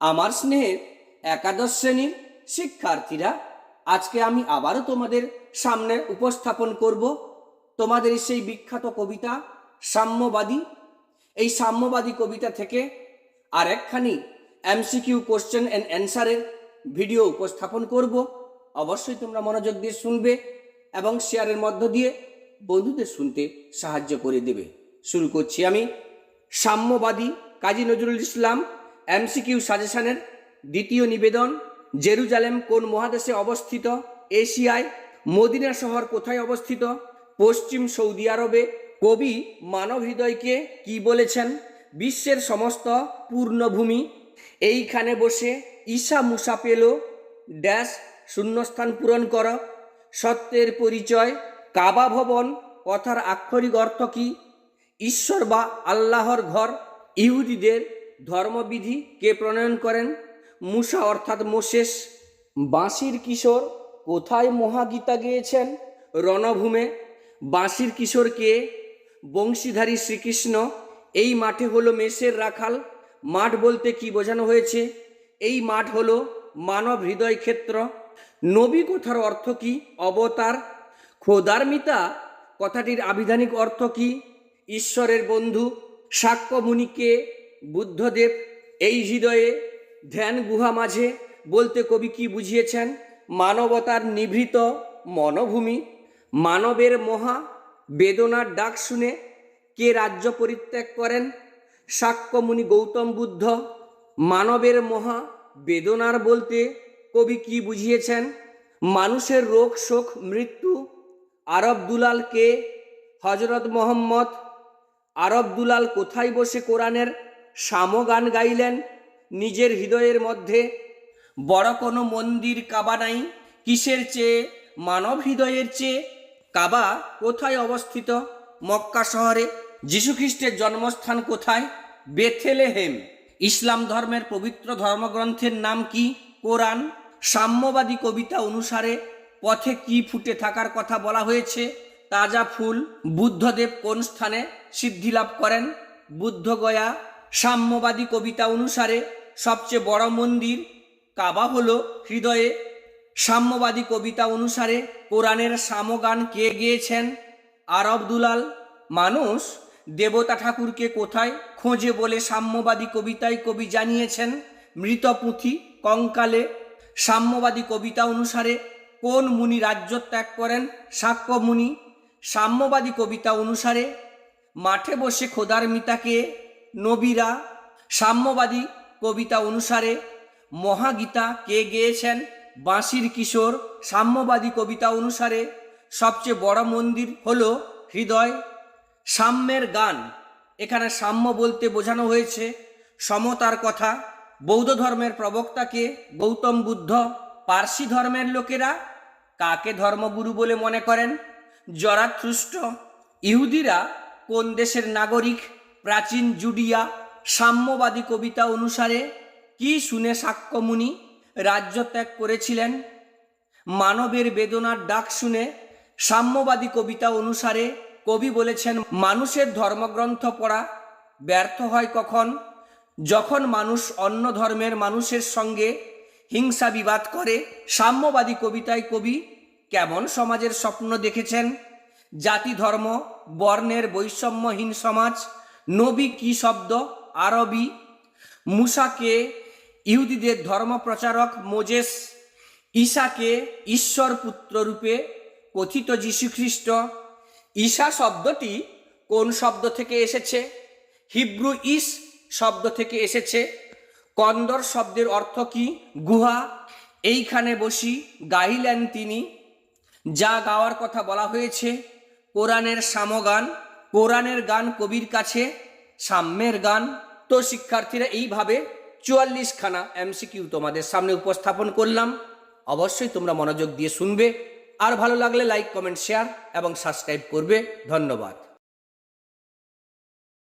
আমার স্নেহের একাদশ শ্রেণির শিক্ষার্থীরা, আজকে আমি আবারও তোমাদের সামনে উপস্থাপন করব তোমাদের সেই বিখ্যাত কবিতা সাম্যবাদী। এই সাম্যবাদী কবিতা থেকে আর একখানি এমসিকিউ কোশ্চেন অ্যান্ড অ্যান্সারের ভিডিও উপস্থাপন করব। অবশ্যই তোমরা মনোযোগ দিয়ে শুনবে এবং শেয়ারের মধ্য দিয়ে বন্ধুদের শুনতে সাহায্য করে দেবে। শুরু করছি আমি। সাম্যবাদী কাজী নজরুল ইসলাম এমসিকিউ সাজেশনের দ্বিতীয় নিবেদন, জেরুজালেম কোন মহাদেশে অবস্থিত? এশিয়ায়, মদিনা শহর কোথায় অবস্থিত? পশ্চিম সৌদি আরবে, কবি মানব হৃদয়কে কি বলেছেন? বিশ্বের সমস্ত পূর্ণভূমি। এইখানে বসে ঈশা মুসা পেল, ড্যাশ শূন্যস্থান পূরণ কর। সত্যের পরিচয়, কাবা ভবন, কথার আক্ষরিক অর্থ কি? ঈশ্বর বা আল্লাহর ঘর? ইহুদিদের ধর্মবিধি কে প্রণয়ন করেন? মুসা অর্থাৎ মোশেষ বাঁশির কিশোর কোথায় মহাগীতা গেয়েছেন? রণভূমে। বাঁশির কিশোরকে বংশীধারী শ্রীকৃষ্ণ। এই মাঠে হলো মেষের রাখাল। মাঠ বলতে কি বোঝানো হয়েছে? এই মাঠ হলো মানব হৃদয় ক্ষেত্র। নবী কথার অর্থ কি? অবতার। খোদার্মিতা কথাটির আবিধানিক অর্থ কি? ঈশ্বরের বন্ধু। সাক্ষ্যমুনিকে বুদ্ধদেব, এই হৃদয়ে ধ্যান গুহা মাঝে বলতে কবি কি বুঝিয়েছেন? মানবতার নিভৃত মনভূমি। মানবের মহা বেদনার ডাক শুনে কে রাজ্য পরিত্যাগ করেন? সাক্ষ্যমুনি গৌতম বুদ্ধ, মানবের মহা বেদনার বলতে কবি কি বুঝিয়েছেন? মানুষের রোগ, শোক, মৃত্যু, আরব দুলাল কে? হজরত মোহাম্মদ, আরব দুলাল কোথায় বসে কোরআনের সামগান গাইলেন। নিজের হৃদয়ের মধ্যে, বড় কোনো মন্দির কাবা নাই। কিসের চেয়ে? মানব হৃদয়ের চেয়ে? কাবা কোথায় অবস্থিত? মক্কা শহরে? যীশুখ্রিস্টের জন্মস্থান কোথায়? বেথেলেহেম। ইসলাম ধর্মের পবিত্র ধর্মগ্রন্থের নাম কি? কোরআন? সাম্যবাদী কবিতা অনুসারে পথে কি ফুটে থাকার কথা বলা হয়েছে? তাজা ফুল বুদ্ধদেব কোন স্থানে সিদ্ধি লাভ করেন? বুদ্ধগয়া সাম্যবাদী কবিতা অনুসারে সবচেয়ে বড় মন্দির কাবা হলো হৃদয়ে। সাম্যবাদী কবিতা অনুসারে কোরআনের সামগান কে গেয়েছেন? আরব দুলাল, মানুষ, দেবতা ঠাকুরকে কোথায় খোঁজে বলে সাম্যবাদী কবিতায় কবি জানিয়েছেন? মৃত পুঁথি কঙ্কালে। সাম্যবাদী কবিতা অনুসারে কোন মুনি রাজ্য ত্যাগ করেন? সাক্ষ্য মুনি। সাম্যবাদী কবিতা অনুসারে মাঠে বসে খোদার মিতাকে নবীরা সাম্যবাদী কবিতা অনুসারে মহাগীতা কে গেয়েছেন? বাঁশির কিশোর সাম্যবাদী কবিতা অনুসারে সবচেয়ে বড় মন্দির হল হৃদয়। সাম্যের গান। এখানে সাম্য বলতে বোঝানো হয়েছে সমতার কথা। বৌদ্ধ ধর্মের প্রবক্তাকে গৌতম বুদ্ধ। পার্সি ধর্মের লোকেরা কাকে ধর্মগুরু বলে মনে করেন? জরাথ্রুষ্ট ইহুদিরা কোন দেশের নাগরিক? প্রাচীন জুডিয়া সাম্যবাদী কবিতা অনুসারে কি শুনে সাক্ষ্যমুনি রাজ্য ত্যাগ করেছিলেন? মানবের বেদনার ডাক শুনে সাম্যবাদী কবিতা অনুসারে কবি বলেছেন, মানুষের ধর্মগ্রন্থ পড়া ব্যর্থ হয় কখন? যখন মানুষ অন্য ধর্মের মানুষের সঙ্গে হিংসা বিবাদ করে। সাম্যবাদী কবিতায় কবি কেমন সমাজের স্বপ্ন দেখেছেন? জাতি ধর্ম, বর্ণের বৈষম্যহীন সমাজ নবী কি শব্দ? আরবি। মুসাকে ইহুদিদের ধর্মপ্রচারক মোজেস। ঈশাকে ঈশ্বর পুত্র রূপে কথিত যীশুখ্রিস্ট। ঈশা শব্দটি কোন শব্দ থেকে এসেছে? হিব্রু ইস শব্দ থেকে এসেছে। কন্দর শব্দের অর্থ কি? গুহা। এইখানে বসি গাইলেন তিনি। যা গাওয়ার কথা বলা হয়েছে। কোরআনের সামগান। কোরআনের গান কবির কাছে, সাম্যের গান। তো শিক্ষার্থীরা এইভাবে চুয়াল্লিশখানা এমসিকিউ তোমাদের সামনে উপস্থাপন করলাম। অবশ্যই তোমরা মনোযোগ দিয়ে শুনবে। আর ভালো লাগলে লাইক, কমেন্ট, শেয়ার এবং সাবস্ক্রাইব করবে। ধন্যবাদ।